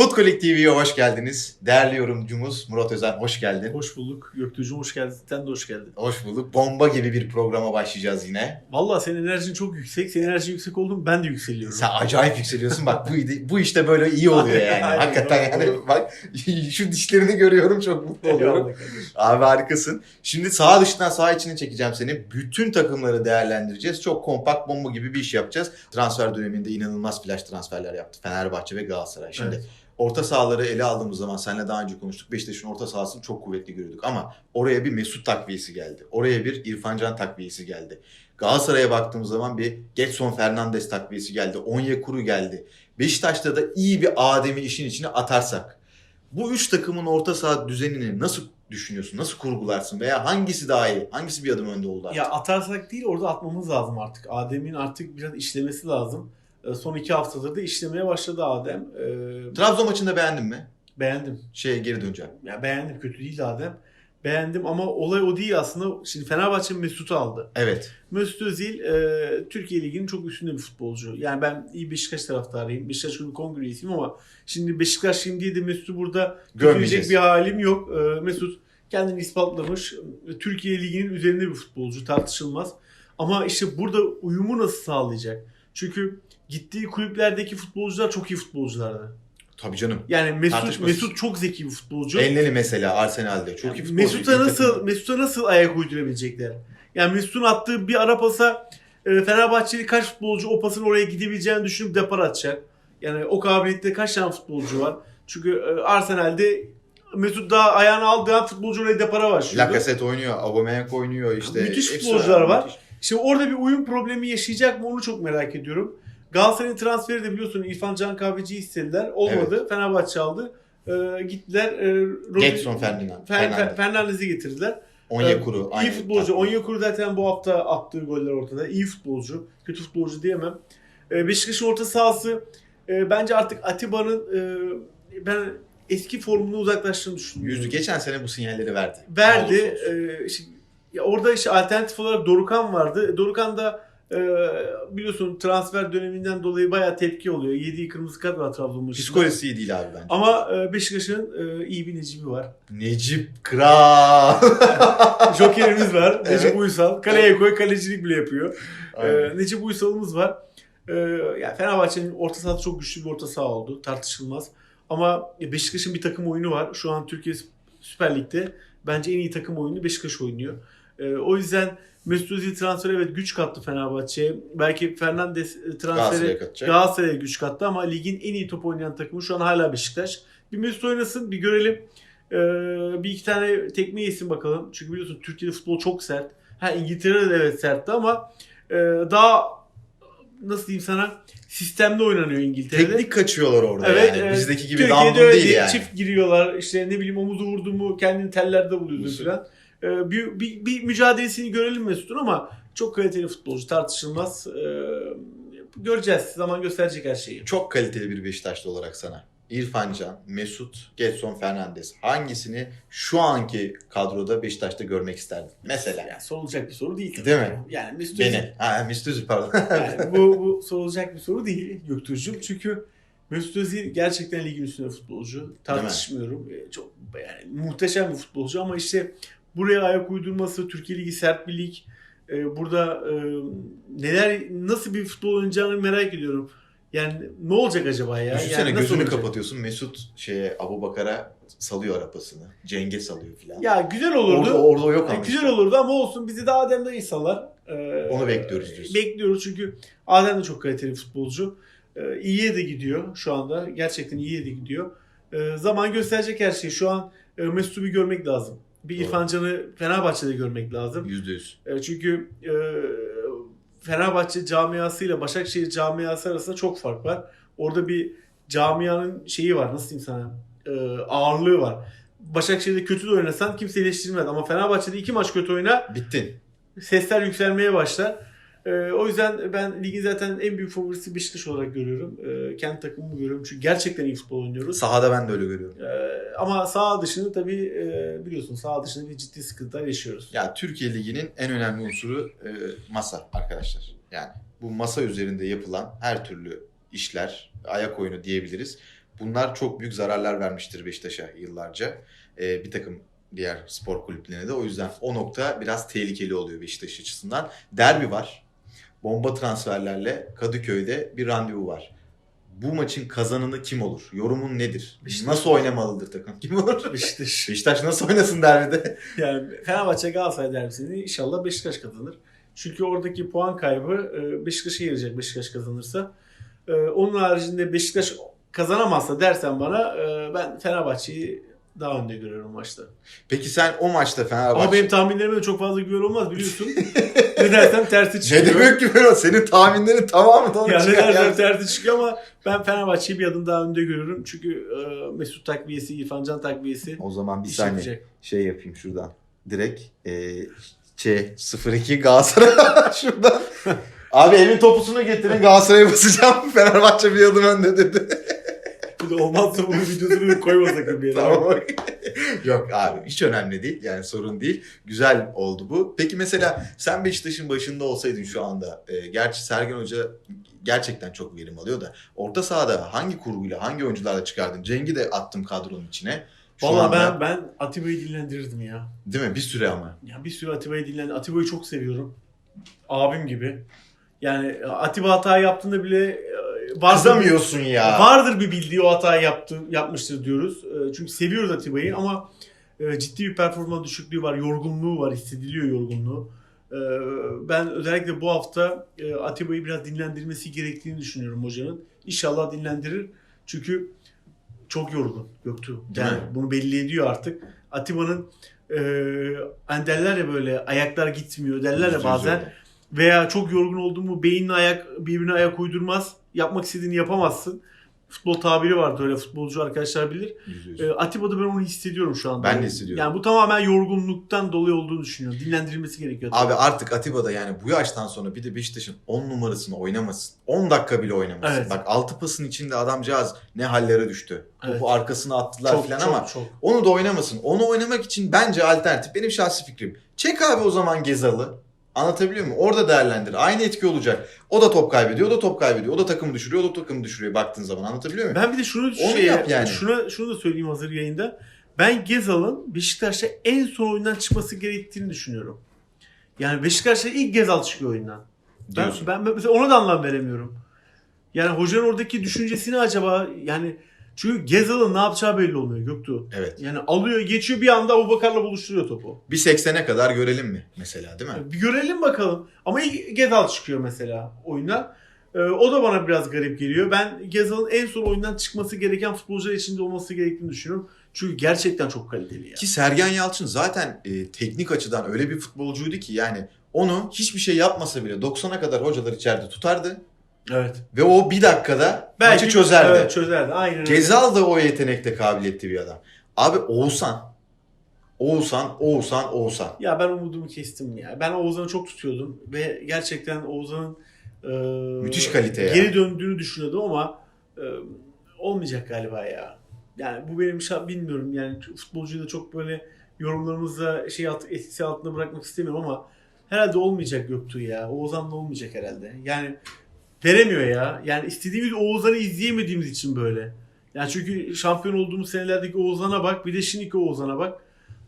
Futkolik TV'ye hoş geldiniz. Değerli yorumcumuz Murat Özen hoş geldin. Hoş bulduk. Göktuğ'cum hoş geldin. Sen de hoş geldin. Hoş bulduk. Bomba gibi bir programa başlayacağız yine. Valla senin enerjin çok yüksek. Senin enerjin yüksek olduğunu ben de yükseliyorum. Sen acayip yükseliyorsun. Bak bu, bu işte böyle iyi oluyor yani. Aynen, Hakikaten doğru. yani bak şu dişlerini görüyorum çok mutlu oluyorum. Abi harikasın. Şimdi sağ dışından sağ içine çekeceğim seni. Bütün takımları değerlendireceğiz. Çok kompakt bomba gibi bir iş yapacağız. Transfer döneminde inanılmaz flash transferler yaptı. Fenerbahçe ve Galatasaray. Şimdi Evet. Orta sahaları ele aldığımız zaman seninle daha önce konuştuk. Beşiktaş'ın orta sahasını çok kuvvetli görüyorduk ama oraya bir Mesut takviyesi geldi. Oraya bir İrfan Can takviyesi geldi. Galatasaray'a baktığımız zaman bir Getson Fernandes takviyesi geldi. Onyekuru geldi. Beşiktaş'ta da iyi bir Adem'i işin içine atarsak bu üç takımın orta saha düzenini nasıl düşünüyorsun? Nasıl kurgularsın? Veya hangisi daha iyi? Hangisi bir adım önde oldu artık? Ya atarsak değil orada atmamız lazım artık. Adem'in artık biraz işlemesi lazım. Ee, Son iki haftadır da işlemeye başladı Adem. Ee, Trabzon maçında beğendin mi? beğendim. Şeye geri döneceğim. Ya beğendim. Kötü değil Adem. Beğendim ama olay o değil aslında. Şimdi Fenerbahçe Mesut'u aldı. Evet. Mesut Özil e, Türkiye Ligi'nin çok üstünde bir futbolcu. Yani ben iyi Beşiktaş taraftarıyım. Beşiktaş Kulübü Kongre üyesiyim ama şimdi Beşiktaşlıyım diye de Mesut'u burada. Gömeyecek bir halim yok. Ee, Mesut kendini ispatlamış. Türkiye Ligi'nin üzerinde bir futbolcu tartışılmaz. Ama işte burada uyumu nasıl sağlayacak? Çünkü gittiği kulüplerdeki futbolcular çok iyi futbolculardı. Tabii canım. Yani Mesut. Mesut çok zeki bir futbolcu. Elneli mesela Arsenal'de. Çok iyi futbolcu. Mesut'a nasıl. Mesut'a nasıl ayak uydurabilecekler? Yani Mesut'un attığı bir ara pasa e, Fenerbahçeli kaç futbolcu o pasın oraya gidebileceğini düşünüp depar atacak. Yani o kabiliyette kaç tane futbolcu var? Çünkü e, Arsenal'de Mesut daha ayağını aldığı an futbolcu oraya depara başlıyor. Lacazette oynuyor, Aubameyang oynuyor işte. Müthiş futbolcular var. Müthiş. Şimdi orada bir uyum problemi yaşayacak mı onu çok merak ediyorum. Galatasaray'ın transferi de biliyorsun İrfan Can Kahveci'yi istediler. Olmadı. Fenerbahçe aldı. E, gittiler. E, Rodri- Getson Ferdinand. Fer- Fer- Fernandes. Fernandez'i getirdiler. Onyekuru. iyi aynı futbolcu. Onyekuru zaten bu hafta attığı goller ortada. İyi futbolcu. Kötü futbolcu diyemem. E, Beşiktaş'ın orta sahası e, bence artık Atiba'nın e, ben eski formunu uzaklaştığını düşünüyorum. Yüzü geçen sene bu sinyalleri verdi. Verdi. Olsun. E, işte, ya orada işte alternatif olarak Dorukan vardı. Dorukan da e, biliyorsun transfer döneminden dolayı bayağı tepki oluyor. Yediği kırmızı kart var Trabzon maçında. Psikolojisi iyi değil abi bence. Ama e, Beşiktaş'ın e, iyi bir Necip'i var. Necip Kral. Jokerimiz var. Evet. Necip Uysal. Kaleye koy kalecilik bile yapıyor. Aynen. Ee, Necip Uysal'ımız var. Ee, yani Fenerbahçe'nin orta sahası çok güçlü bir orta saha oldu. Tartışılmaz. Ama Beşiktaş'ın bir takım oyunu var. Şu an Türkiye Süper Lig'de bence en iyi takım oyunu Beşiktaş oynuyor. Ee, o yüzden Mesut Özil transferi evet güç kattı Fenerbahçe'ye. Belki Fernandes transferi Galatasaray'a katacak. Galatasaray'a güç kattı ama ligin en iyi top oynayan takımı şu an hala Beşiktaş. Bir Mesut oynasın bir görelim. Ee, bir iki tane tekme yesin bakalım. Çünkü biliyorsun Türkiye'de futbol çok sert. Ha İngiltere'de de evet sertti ama e, daha nasıl diyeyim sana sistemde oynanıyor İngiltere'de. Teknik kaçıyorlar orada Evet, yani. evet. Bizdeki gibi Türkiye'de öyle değil yani. Çift giriyorlar işte ne bileyim omuzu vurdu mu kendini tellerde buluyordu Nasıl? falan. Ee, bir, bir, bir mücadelesini görelim Mesut'un ama çok kaliteli futbolcu tartışılmaz. Ee, göreceğiz. Zaman gösterecek her şeyi. Çok kaliteli bir Beşiktaşlı olarak sana. İrfan Can, Mesut, Getson Fernandes. Hangisini şu anki kadroda Beşiktaş'ta görmek isterdin? Mesela. Yani sorulacak bir soru değil. tabii. Değil mi? Yani Mesut Özil- Beni. Ha, Mesut Özil pardon. Yani bu, bu sorulacak bir soru değil Göktuğ'cum. Çünkü Mesut Özil gerçekten ligin üstünde futbolcu. Tartışmıyorum. Ee, Çok yani muhteşem bir futbolcu ama işte buraya ayak uydurması, Türkiye Ligi sert bir lig. Ee, burada e, neler nasıl bir futbol oynayacağını merak ediyorum. Yani ne olacak acaba ya? Düşünsene yani gözünü olacak? kapatıyorsun. Mesut şeye Abu Bakar'a salıyor arapasını. Ceng'e salıyor filan. Ya güzel olurdu. Orada, orada o yok ama. güzel olurdu ama olsun bizi de Adem'den iyi salar. Ee, Onu bekliyoruz diyorsun. Bekliyoruz çünkü Adem de çok kaliteli futbolcu. Ee, iyiye de gidiyor şu anda. Gerçekten iyiye de gidiyor. Ee, zaman gösterecek her şeyi. Şu an e, Mesut'u bir görmek lazım. Bir Doğru. İrfan Can'ı Fenerbahçe'de görmek lazım. Yüzde yüz. E, çünkü e, Fenerbahçe camiasıyla Başakşehir camiası arasında çok fark var. Orada bir camianın şeyi var. Nasıl diyeyim sana? E, ağırlığı var. Başakşehir'de kötü de oynasan kimse eleştirmez. Ama Fenerbahçe'de iki maç kötü oyna Bittin. sesler yükselmeye başlar. Ee, o yüzden ben ligin zaten en büyük favorisi Beşiktaş olarak görüyorum. Ee, kendi takımımı görüyorum çünkü gerçekten iyi futbol oynuyoruz. Sahada ben de öyle görüyorum. Ee, ama sağ dışını tabii e, biliyorsun sağ dışında bir ciddi sıkıntılar yaşıyoruz. Ya Türkiye Ligi'nin en önemli unsuru e, masa arkadaşlar. Yani bu masa üzerinde yapılan her türlü işler, ayak oyunu diyebiliriz. Bunlar çok büyük zararlar vermiştir Beşiktaş'a yıllarca. Ee, bir takım diğer spor kulüplerine de. O yüzden o nokta biraz tehlikeli oluyor Beşiktaş açısından. Derbi var. Bomba transferlerle Kadıköy'de bir randevu var. Bu maçın kazananı kim olur? Yorumun nedir? Beşiktaş. Nasıl oynamalıdır takım? Kim olur? Beşiktaş. Beşiktaş nasıl oynasın derbide? Yani Fenerbahçe Galatasaray derbisini inşallah Beşiktaş kazanır. Çünkü oradaki puan kaybı e, Beşiktaş'a gelecek Beşiktaş kazanırsa. E, Onun haricinde Beşiktaş kazanamazsa dersen bana e, ben Fenerbahçe'yi daha önde görüyorum maçta. Peki sen o maçta Fenerbahçe... Ama benim tahminlerime de çok fazla güven olmaz biliyorsun. ne dersem tersi Ne çıkıyor. demek ki böyle? Senin tahminlerin tamamı da Yani ne çıkar dersem ya. tersi çıkıyor ama ben Fenerbahçe'yi bir adım daha önde görüyorum. Çünkü e, Mesut takviyesi, İrfan Can takviyesi O zaman bir saniye yapacak. şey yapayım şuradan. Direkt e, Ç 02 Galatasaray şuradan. Abi evin topusunu getirin Galatasaray'a basacağım. Fenerbahçe bir adım önde dedi. Bu da olmazsa bunun videosunu koyma sakın bir yere. tamam. Yok abi hiç önemli değil. Yani sorun değil. Güzel oldu bu. Peki mesela sen Beşiktaş'ın başında olsaydın şu anda. E, gerçi Sergen Hoca gerçekten çok verim alıyor da. Orta sahada hangi kurguyla hangi oyuncularla çıkardın? Cengi de attım kadronun içine. Şu Valla anda- ben ben Atiba'yı dinlendirirdim ya. Değil mi? Bir süre ama. Ya bir sürü Atiba'yı dinlen. Atiba'yı çok seviyorum. Abim gibi. Yani Atiba hata yaptığında bile vardır, Kızamıyorsun ya. vardır bir bildiği o hatayı yaptı, yapmıştır diyoruz. E, Çünkü seviyoruz Atiba'yı ama e, ciddi bir performans düşüklüğü var, yorgunluğu var, hissediliyor yorgunluğu. E, Ben özellikle bu hafta e, Atiba'yı biraz dinlendirmesi gerektiğini düşünüyorum hocanın. İnşallah dinlendirir. Çünkü çok yorgun Göktuğ. Yani mi? bunu belli ediyor artık. Atiba'nın e, hani derler ya böyle ayaklar gitmiyor derler ya bazen. Veya çok yorgun oldun mu beyinle ayak birbirine ayak uydurmaz. Yapmak istediğini yapamazsın. Futbol tabiri vardı öyle futbolcu arkadaşlar bilir. E, Atiba'da ben onu hissediyorum şu anda. Ben de hissediyorum. Yani bu tamamen yorgunluktan dolayı olduğunu düşünüyorum. Dinlendirilmesi gerekiyor. Abi artık Atiba'da yani bu yaştan sonra bir de Beşiktaş'ın 10 numarasını oynamasın. 10 dakika bile oynamasın. Evet. Bak 6 pasın içinde adamcağız ne hallere düştü. Evet. Topu arkasına attılar çok, falan çok, ama çok. onu da oynamasın. Onu oynamak için bence alternatif. Benim şahsi fikrim. Çek abi o zaman Gezal'ı. Anlatabiliyor muyum? Orada değerlendir. Aynı etki olacak. O da top kaybediyor, o da top kaybediyor. O da takım düşürüyor, o da takım düşürüyor baktığın zaman. Anlatabiliyor muyum? Ben bir de şunu Onu şey, yap yani. şuna şunu da söyleyeyim hazır yayında. Ben Gezal'ın Beşiktaş'ta en son oyundan çıkması gerektiğini düşünüyorum. Yani Beşiktaş'ta ilk Gezal çıkıyor oyundan. Ben, ben mesela ona da anlam veremiyorum. Yani hocanın oradaki düşüncesini acaba yani çünkü Gezal'ın ne yapacağı belli olmuyor Göktuğ. Evet. Yani alıyor geçiyor bir anda Abubakar'la buluşturuyor topu. Bir 80'e kadar görelim mi mesela değil mi? Bir görelim bakalım. Ama ilk Gezal çıkıyor mesela oyundan. Ee, o da bana biraz garip geliyor. Ben Gezal'ın en son oyundan çıkması gereken futbolcular içinde olması gerektiğini düşünüyorum. Çünkü gerçekten çok kaliteli ya. Ki Sergen Yalçın zaten e, teknik açıdan öyle bir futbolcuydu ki yani onu hiçbir şey yapmasa bile 90'a kadar hocalar içeride tutardı Evet. ve o bir dakikada maçı çözerdi. Evet, çözerdi. Aynen. Gezal da o yetenekte kabiliyetli bir adam. Abi Oğuzhan, Oğuzhan, Oğuzhan, Oğuzhan. Ya ben umudumu kestim ya. Ben Oğuzhan'ı çok tutuyordum ve gerçekten Oğuzhan'ın e, Müthiş kalite ya. geri döndüğünü düşünüyordum ama e, olmayacak galiba ya. Yani bu benim şa- bilmiyorum yani futbolcuyu da çok böyle yorumlarımızda şey alt, etkisi altında bırakmak istemiyorum ama herhalde olmayacak Göktuğ ya. Oğuzhan'la olmayacak herhalde. Yani veremiyor ya. Yani istediğimiz Oğuzhan'ı izleyemediğimiz için böyle. Yani çünkü şampiyon olduğumuz senelerdeki Oğuzhan'a bak bir de şimdiki Oğuzhan'a bak.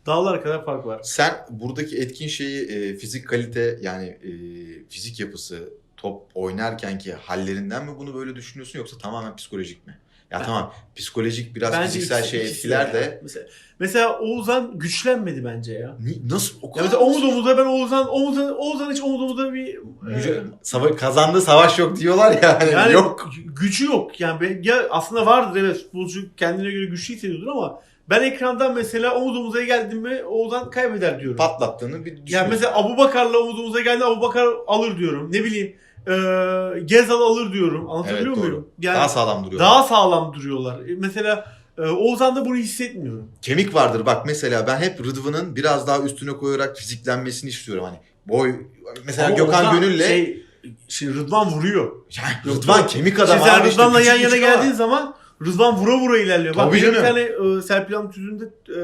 Dağlar kadar fark var. Sen buradaki etkin şeyi e, fizik kalite yani e, fizik yapısı top oynarken ki hallerinden mi bunu böyle düşünüyorsun yoksa tamamen psikolojik mi? Ya Ben- tamam psikolojik biraz Bence fiziksel ikisi- şey etkiler ya. de Mesela, mesela Oğuzhan güçlenmedi bence ya. Ni- nasıl o Ya kadar mesela omuz omuza ben Oğuzhan, Oğuzhan, Oğuzhan hiç omuz omuza bir Müce- e, sava- kazandığı savaş yok diyorlar ya. hani yani yok. gücü yok. Yani ben, ya aslında vardır evet futbolcu kendine göre güçlü hissediyordur ama ben ekrandan mesela omuz omuza geldim mi Oğuzhan kaybeder diyorum. Patlattığını bir yani düşünüyorsun. mesela Abubakar'la omuz omuza geldi Abubakar alır diyorum. Ne bileyim e, Gezal alır diyorum. Anlatabiliyor Evet, muyum? Yani daha daha, sağlam duruyor. sağlam duruyorlar. E, mesela e, Oğuzhan'da bunu hissetmiyorum. Kemik vardır bak mesela ben hep Rıdvan'ın biraz daha üstüne koyarak fiziklenmesini istiyorum hani. Boy mesela Ama Gökhan Gönül'le şey, şimdi Rıdvan vuruyor. Yani Rıdvan kemik adam Şimdi abi işte, Rıdvan'la küçük yan yana geldiğin zaman Rıdvan vura vura ilerliyor. Bak Tabii benim bir tane e, Serpil Hanım tüzüğünde e,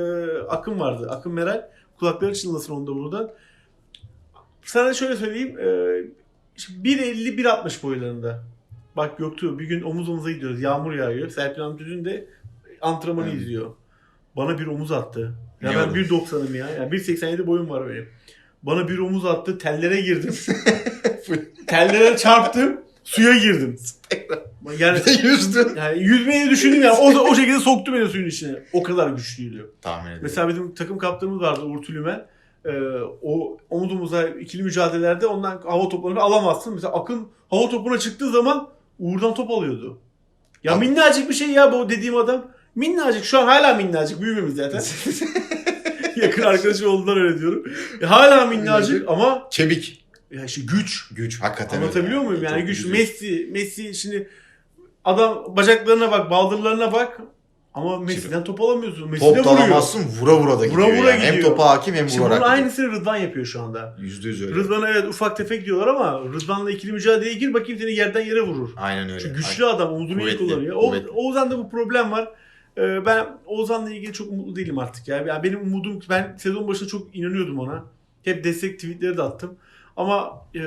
Akın vardı. Akın Meral. Kulakları çınlasın onda buradan. Sana şöyle söyleyeyim. E, 1.50-1.60 boylarında. Bak Göktuğ bir gün omuz omuza gidiyoruz. Yağmur yağıyor. Serpil dün de antrenmanı Hı. izliyor. Bana bir omuz attı. Ya Ne ben oldu? 1.90'ım ya. Yani 1.87 boyum var benim. Bana bir omuz attı. Tellere girdim. Tellere çarptım. Suya girdim. Yani, Yüzdün. yani yüzmeyi düşündüm ya. O da o şekilde soktu beni suyun içine. O kadar güçlüydü. Tahmin ediyorum. Mesela bizim takım kaptanımız vardı Uğur Tülümen. Ee, o omuz omuza ikili mücadelelerde ondan hava toplarını alamazsın. Mesela Akın hava topuna çıktığı zaman Uğur'dan top alıyordu. Ya Abi- minnacık bir şey ya bu dediğim adam. Minnacık. Şu an hala minnacık. Büyümemiş zaten. Yakın arkadaşı olduğundan öyle diyorum. Ya hala minnacık ama Çevik. ya işte güç. Güç. Hakikaten Anlatabiliyor öyle. muyum? Yani Çok güç. Messi, Messi şimdi adam bacaklarına bak, baldırlarına bak. Ama Messi'den top alamıyorsun. Messi de Top da vuruyor. alamazsın vura vura da gidiyor. Vura vura yani. Hem gidiyor. topa hakim hem Şimdi vurarak bunun gidiyor. aynısını Rıdvan yapıyor şu anda. Yüzde yüz öyle. Rıdvan'a evet ufak tefek diyorlar ama Rıdvan'la ikili mücadeleye gir bakayım seni yerden yere vurur. Aynen öyle. Çünkü güçlü adam omuzunu iyi Kuvvetli, kullanıyor. O, kuvvetli. Oğuzhan'da bu problem var. Ee, ben Oğuzhan'la ilgili çok mutlu değilim artık ya. Yani benim umudum ben sezon başında çok inanıyordum ona. Hep destek tweetleri de attım. Ama e,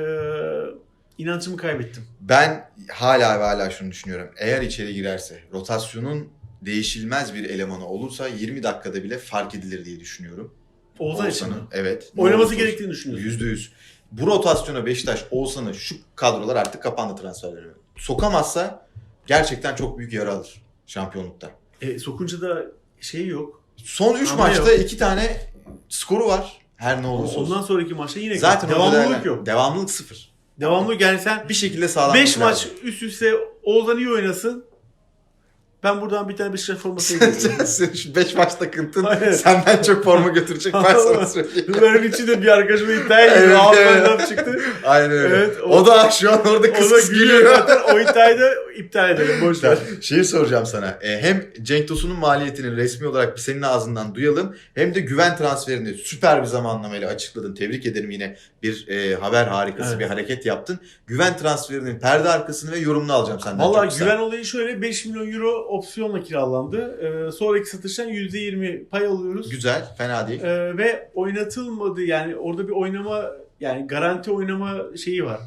inancımı kaybettim. Ben hala ve hala şunu düşünüyorum. Eğer içeri girerse rotasyonun değişilmez bir elemanı olursa 20 dakikada bile fark edilir diye düşünüyorum. Oğuzhan için mi? Evet. Oynaması gerektiğini düşünüyorsun. Yüzde yüz. Bu rotasyona Beşiktaş Oğuzhan'ı şu kadrolar artık kapandı transferleri. Sokamazsa gerçekten çok büyük yara alır şampiyonlukta. E, sokunca da şey yok. Son 3 Ama maçta yok. 2 tane skoru var. Her ne olursa olsun. Ondan sonraki maçta yine Zaten devamlılık yok. Devamlılık sıfır. Devamlılık yani sen Bir şekilde sağlam 5 tutması maç lazım. üst üste Oğuzhan iyi oynasın. Ben buradan bir tane Beşiktaş forması hediye Senin şu 5 maç takıntın Aynen. senden çok forma götürecek ben sana söyleyeyim. Bunların içinde bir arkadaşıma iddiaya girdi. Evet, evet. çıktı. Aynen öyle. Evet, o, o- da şu an orada kıs kıs gülüyor zaten. O iddiayı da iptal edelim. Boş ver. Şeyi soracağım sana. E, hem Cenk Tosun'un maliyetini resmi olarak bir senin ağzından duyalım. Hem de güven transferini süper bir zamanlamayla açıkladın. Tebrik ederim yine bir e, haber harikası Evet. bir hareket yaptın. Güven transferinin perde arkasını ve yorumunu alacağım senden. Valla güven olayı şöyle 5 milyon euro opsiyonla kiralandı. Ee, sonraki satıştan %20 pay alıyoruz. Güzel, fena değil. Ee, ve oynatılmadı yani orada bir oynama yani garanti oynama şeyi var.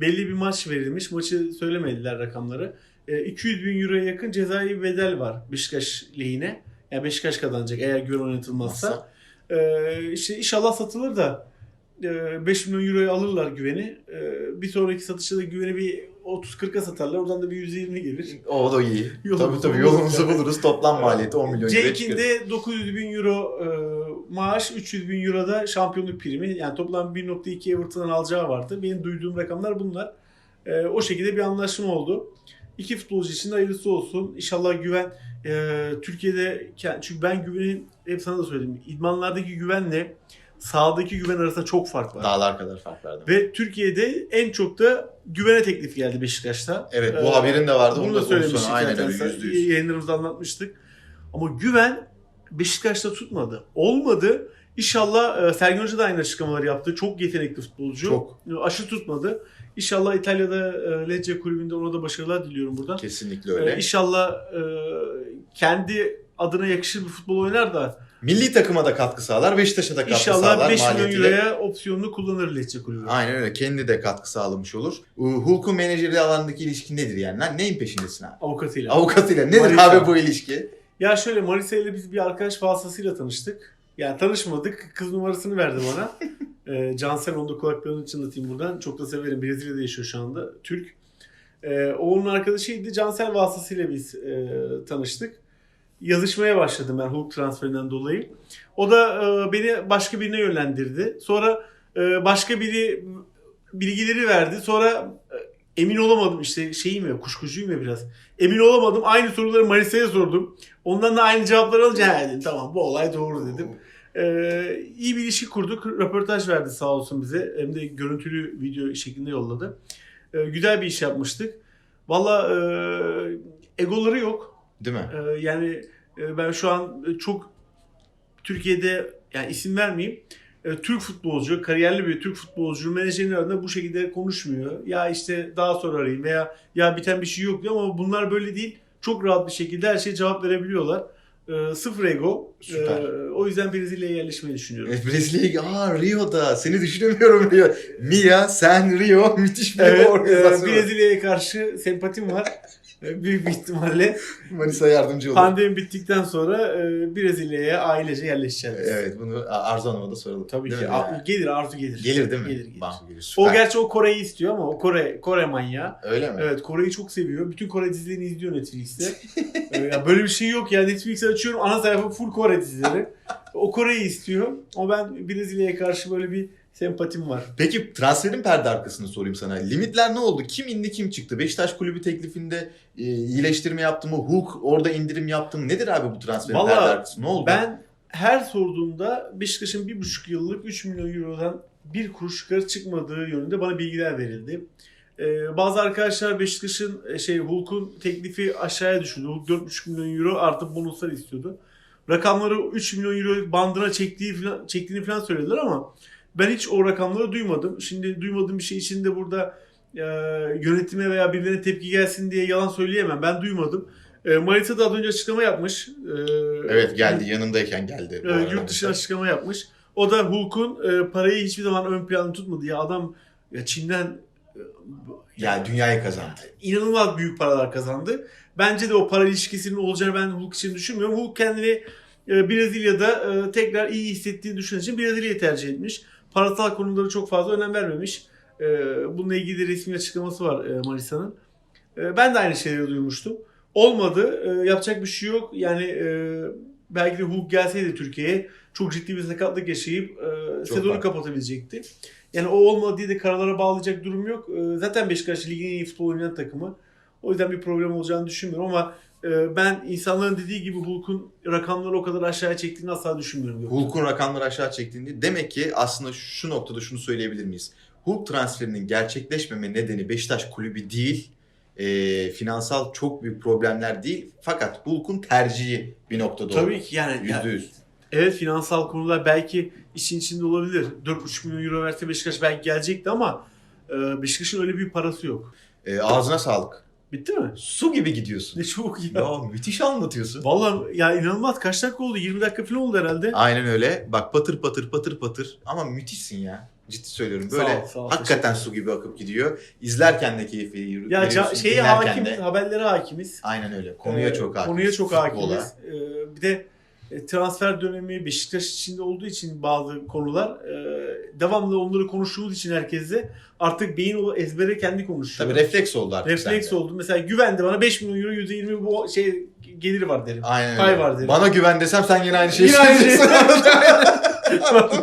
Belli bir maç verilmiş. Maçı söylemediler rakamları. Ee, 200 bin euroya yakın cezai bedel var Beşiktaş lehine. Yani Beşiktaş kazanacak eğer güven oynatılmazsa. Ee, işte inşallah satılır da e, 5 milyon euroya alırlar güveni. Bir sonraki satışta da güveni bir 30-40'a satarlar. Oradan da bir 120 gelir. O da iyi. Tabii tabii yolumuzu buluruz. Toplam maliyeti 10 milyon liraya Cenk'in çıkıyor. de 900 bin euro e, maaş, 300 bin euro da şampiyonluk primi. Yani toplam 1.2 Everton'dan alacağı vardı. Benim duyduğum rakamlar bunlar. E, o şekilde bir anlaşma oldu. İki futbolcu için de hayırlısı olsun. İnşallah güven e, Türkiye'de çünkü ben güvenin hep sana da söyledim. İdmanlardaki güvenle sahadaki güven arasında çok fark var. Dağlar kadar fark verdim. Ve Türkiye'de en çok da güvene teklif geldi Beşiktaş'ta. Evet bu Ee, haberin de vardı. Bunu da söylemiştik. Aynen öyle yüzde yüz. Yayınlarımızda anlatmıştık. Ama güven Beşiktaş'ta tutmadı. Olmadı. İnşallah e, Sergen Hoca da aynı açıklamaları yaptı. Çok yetenekli futbolcu. Çok. Aşı tutmadı. İnşallah İtalya'da e, Lecce kulübünde ona da başarılar diliyorum buradan. Kesinlikle öyle. E, İnşallah e, kendi adına yakışır bir futbol oynar da Milli takıma da katkı sağlar, Beşiktaş'a da katkı İnşallah sağlar 5 milyon euroya opsiyonunu kullanır Lecce kulübü. Aynen öyle. Kendi de katkı sağlamış olur. Hulk'un menajeri alanındaki ilişki nedir yani? Lan Neyin peşindesin abi? Avukatıyla. Avukatıyla. Nedir Marisa. abi bu ilişki? Ya şöyle Marisa ile biz bir arkadaş vasıtasıyla tanıştık. Yani tanışmadık. Kız numarasını verdi bana. ee, Cansel onu da kulaklarını çınlatayım buradan. Çok da severim. Brezilya'da yaşıyor şu anda. Türk. Ee, o onun arkadaşıydı. Cansel vasıtasıyla biz e, tanıştık. Yazışmaya başladım ben Hulk transferinden dolayı. O da e, beni başka birine yönlendirdi. Sonra e, başka biri bilgileri verdi. Sonra e, emin olamadım işte şeyim ya kuşkucuyum ya biraz. Emin olamadım. Aynı soruları Marisa'ya sordum. Ondan da aynı cevapları alınca dedim tamam bu olay doğru dedim. Ee, iyi bir ilişki kurduk. Röportaj verdi sağ olsun bize. Hem de görüntülü video şeklinde yolladı. Ee, güzel bir iş yapmıştık. Valla e, egoları yok. Değil mi? Ee, yani e, ben şu an çok Türkiye'de yani isim vermeyeyim. e, Türk futbolcu, kariyerli bir Türk futbolcu menajerin arasında bu şekilde konuşmuyor. Ya işte daha sonra arayayım veya ya biten bir şey yok diyor ama bunlar böyle değil. Çok rahat bir şekilde her şeye cevap verebiliyorlar. E, sıfır ego. Süper. E, o yüzden Brezilya'ya yerleşmeyi düşünüyorum. Evet, Brezilya'ya aa Rio'da seni düşünemiyorum Rio. Mia, sen Rio müthiş bir Evet, e, organizasyon. Brezilya'ya karşı sempatim var. E, büyük bir ihtimalle Manisa yardımcı olur. pandemi bittikten sonra e, Brezilya'ya ailece yerleşeceğiz. Evet bunu Arzu Hanım'a da soralım. Tabii Değil ki. A- gelir Arzu gelir. Gelir değil mi? Gelir gelir. Bak, gelir. O Süper. gerçi o Kore'yi istiyor ama o Kore Kore manyağı. Öyle mi? Evet Kore'yi çok seviyor. Bütün Kore dizilerini izliyor Netflix'te. Ee, ya böyle bir şey yok ya. Netflix'i açıyorum ana sayfa full Kore dizileri. O Kore'yi istiyor. O ben Brezilya'ya karşı böyle bir sempatim var. Peki transferin perde arkasını sorayım sana. Limitler ne oldu? Kim indi kim çıktı? Beşiktaş kulübü teklifinde e, iyileştirme yaptı mı? Hulk orada indirim yaptı mı? Nedir abi bu transferin Vallahi perde arkası? Ne oldu? Ben her sorduğumda Beşiktaş'ın bir buçuk yıllık 3 milyon eurodan bir kuruş yukarı çıkmadığı yönünde bana bilgiler verildi. Ee, bazı arkadaşlar Beşiktaş'ın e, şey Hulk'un teklifi aşağıya düşürdü. Hulk 4,5 milyon euro artı bonuslar istiyordu. Rakamları 3 milyon euro bandına çektiği falan, çektiğini falan söylediler ama ben hiç o rakamları duymadım. Şimdi duymadığım bir şey için de burada e, yönetime veya birilerine tepki gelsin diye yalan söyleyemem. Ben duymadım. E, Manisa da az önce açıklama yapmış. E, Evet geldi yanındayken geldi. e, yurt dışına açıklama yapmış. O da Hulk'un e, parayı hiçbir zaman ön planda tutmadı. Ya adam ya Çin'den e, Yani dünyayı kazandı. inanılmaz büyük paralar kazandı. Bence de o para ilişkisinin olacağını ben Hulk için düşünmüyorum. Hulk kendini e, Brezilya'da e, tekrar iyi hissettiğini düşündüğü için Brezilya'yı tercih etmiş. Parasal konulara çok fazla önem vermemiş. E, bununla ilgili de resmi açıklaması var e, Marisa'nın. E, ben de aynı şeyleri duymuştum. Olmadı. E, yapacak bir şey yok. Yani e, belki de Hulk gelseydi Türkiye'ye çok ciddi bir sakatlık yaşayıp sezonu kapatabilecekti. Yani o olmadı diye de karalara bağlayacak durum yok. Zaten Beşiktaş ligin en iyi futbol oynayan takımı. O yüzden bir problem olacağını düşünmüyorum ama ben insanların dediği gibi Hulk'un rakamları o kadar aşağıya çektiğini asla düşünmüyorum. Hulk'un rakamları aşağı çektiğini demek ki aslında şu noktada şunu söyleyebilir miyiz? Hulk transferinin gerçekleşmeme nedeni Beşiktaş kulübü değil, e, finansal çok büyük problemler değil. Fakat Hulk'un tercihi bir noktada Tabii oldu. ki yani, Yüzde yani yüz. evet finansal konular belki işin içinde olabilir. 4,5 milyon euro verse Beşiktaş belki gelecekti ama e, Beşiktaş'ın öyle bir parası yok. E, ağzına sağlık. Bitti mi? Su gibi gidiyorsun. Ne çok ya. ya müthiş anlatıyorsun. Vallahi ya inanılmaz kaç dakika oldu? 20 dakika falan oldu herhalde. Aynen öyle. Bak patır patır patır patır ama müthişsin ya. Ciddi söylüyorum. Böyle Sağ ol, sağ ol. hakikaten su gibi akıp gidiyor. İzlerken de keyif veriyor- Ya veriyorsun. ca- şeye hakimiz, de. haberlere hakimiz. Aynen öyle. Konuya Ee, çok hakimiz. Konuya çok Futbola. hakimiz. Ee, bir de transfer dönemi Beşiktaş içinde olduğu için bazı konular e, devamlı onları konuştuğumuz için herkese artık beyin o ezbere kendi konuşuyor. Tabii refleks oldu artık Refleks sende. oldu. Mesela güvendi bana 5 milyon euro %20 bu şey geliri var derim. Aynen Pay var derim. Bana güven desem sen yine aynı şeyi Yine aynı söyleyeceksin.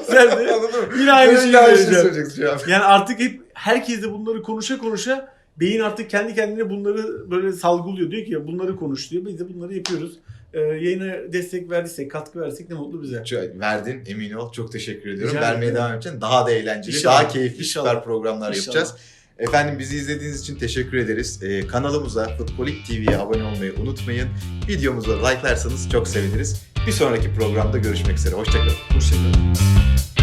Güzel de. Anladın mı? Yine aynı şeyi Yine aynı şeyi söyleyeceğim. söyleyeceksin şu an. Yani artık hep herkes de bunları konuşa konuşa beyin artık kendi kendine bunları böyle salgılıyor. Diyor ki ya bunları konuş diyor. Biz de bunları yapıyoruz. Ee, yayına destek verdiysek, katkı versek ne mutlu bize. Çok- Verdin emin ol. Çok teşekkür ediyorum. Rica Vermeye devam edeceksin. Daha da eğlenceli, İnşallah. daha keyifli İnşallah. süper programlar İnşallah. yapacağız. Efendim bizi izlediğiniz için teşekkür ederiz. Ee, kanalımıza Futbolik TV'ye abone olmayı unutmayın. Videomuza like'larsanız çok seviniriz. Bir sonraki programda görüşmek üzere. Hoşçakalın. Hoşçakalın.